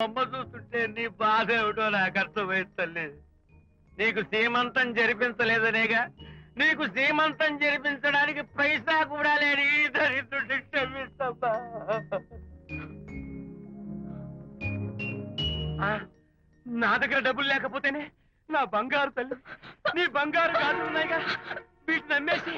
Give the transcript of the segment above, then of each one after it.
బొమ్మ చూస్తుంటే నీ బాధ ఏమిటో నాకు అర్థమైంది తల్లి నీకు సీమంతం జరిపించలేదనేగా నీకు సీమంతం జరిపించడానికి పైసా కూడా లేని దరిద్రుడి క్షమిస్తమ్మా. నా దగ్గర డబ్బులు లేకపోతేనే నా బంగారు తల్లి నీ బంగారు కాదు ఉన్నాయిగా వీటిని అమ్మేసి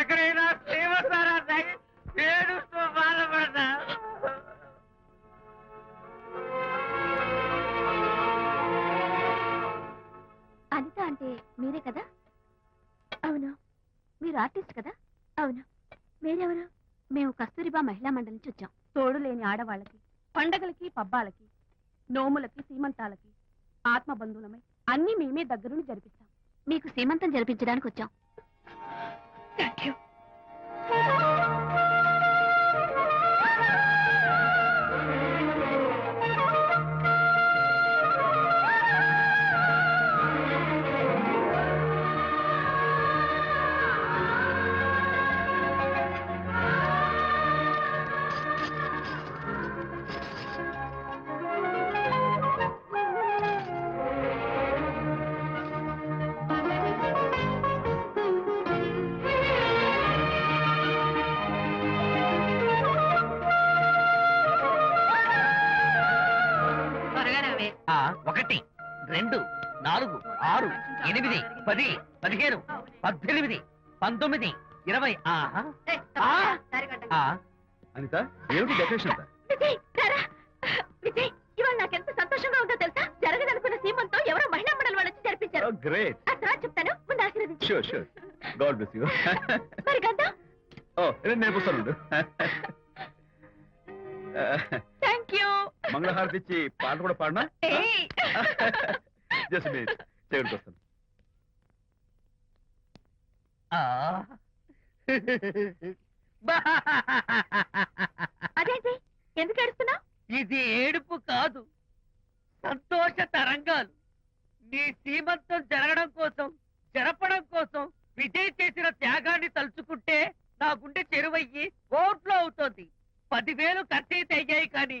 ఎక్కడైనా సీమసారా తాగి ఏడుస్తూ బాధపడతా. అనిత అంటే మీరే కదా? అవును. మీరు ఆర్టిస్ట్ కదా? అవును. మీరెవరు? మేము కస్తూరిబా మహిళా మండలి నుంచి వచ్చాం. తోడు లేని ఆడవాళ్ళకి పండగలకి పబ్బాలకి నోములకి సీమంతాలకి ఆత్మ బంధువులమై అన్ని మేమే దగ్గరుండి జరిపిస్తాం. మీకు సీమంతం జరిపించడానికి వచ్చాం. ఆ, ఒకటి రెండు నాలుగు ఆరు ఎనిమిది పది పదిహేను పద్దెనిమిది పంతొమ్మిది ఇరవై అనిత ఏమిటి డెకరేషన్ ఇవాళ నాకెంత సంతోషంగా ఉందో తెలుసా? జరగదనుకున్న సీమంతో ఎవరో మహిళా మండలి వాళ్ళు వచ్చి జరిపించారు గ్రేట్ ఆ తర్వాత చెప్తాను ముందు ఆశీర్వదించు. Sure sure God bless you మరి గంధం? ఓ నేను వస్తాను థ్యాంక్ యూ మంగళహారతి ఇచ్చి పాట కూడా పాడనా? Just minute. చేయడానికి వస్తాను. ఆ. అదేంటి? ఎందుకు ఏడుస్తున్నావు? ఇది ఏడుపు కాదు. సంతోష తరంగాలు. నీ సీమంతం జరగడం కోసం జరపడం కోసం విజయ్ చేసిన త్యాగాన్ని తలుచుకుంటే నా గుండె చెరువయ్యి ఓట్లో అవుతోంది. పదివేలు ఖర్చయితే అయ్యాయి కానీ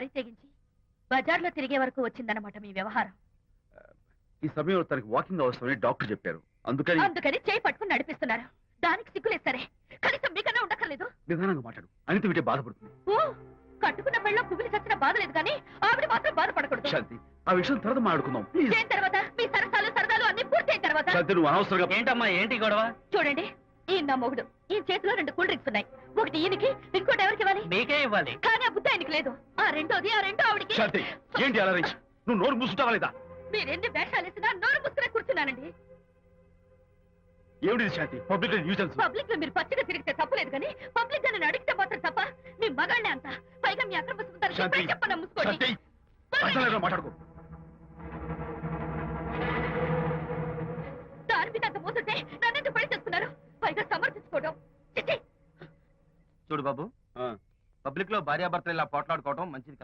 తెగించి బజార్లో తిరిగే వరకు వచ్చిందన్నమాట మీ వ్యవహారం. ఈ సమయంలో తనకి వాకింగ్ అవసరమని డాక్టర్ చెప్పారు. అందుకని అందుకని చేయి పట్టుకుని నడిపిస్తున్నారు. దానికి సిగ్గులేదు సరే. కనీసం మీకన్నా ఉండక్కర్లేదు. నిదానంగా మాట్లాడు. అనిత వింటే బాధపడుతుంది. ఓ కట్టుకున్న పెళ్ళ కుమిలి చచ్చిన బాధ లేదు కానీ ఆవిడ మాత్రం బాధపడకూడదు. శాంతి ఆ విషయం తర్వాత మాట్లాడుకుందాం. ప్లీజ్. చేయిన తర్వాత మీ సరసాలు సరదాలు అన్ని పూర్తయిన తర్వాత శాంతి నువ్వు అనవసరంగా ఏంటమ్మా ఏంటి గొడవ? చూడండి ఈయన నా మొగుడు. ఈ చేతిలో రెండు కూల్ డ్రింక్స్ ఉన్నాయి. ఒకటి ఈయనకి ఇంకోటి ఎవరికి ఇవ్వాలి? మీకే ఇవ్వాలి. కానీ ఆ బుద్ధి ఆయనకి లేదు. ఆ రెండోది ఆ రెండో ఆవిడకి. శాంతి ఏంటి అలా నువ్వు నోరు మూసుకుంటావా లేదా? మీరెన్ని వేషాలు వేసినా నోరు పుస్తకం కూర్చున్నానండి. ఏమిటి ఇది శాంతి? పబ్లిక్ న్యూజెన్స్ పబ్లిక్లో మీరు పచ్చిగా తిరిగితే తప్పలేదు కానీ పబ్లిక్గా అడిగితే మాత్రం తప్ప మీ మగాళ్ళే అంత. పైగా మీ అక్రమ సుందరికి శాంతి ఇప్పుడే చెప్పను ముసుకోండి? శాంతి అసలు మాట్లాడుకో. దాని మీద అంత మోసంటే నన్నెందుకు పడి చేస్తున్నారు? పైగా సమర్థించుకోవడం. చిచ్చి. చూడు బాబు. పబ్లిక్లో భార్యాభర్తలు ఇలా పోట్లాడుకోవడం మంచిది కాదు.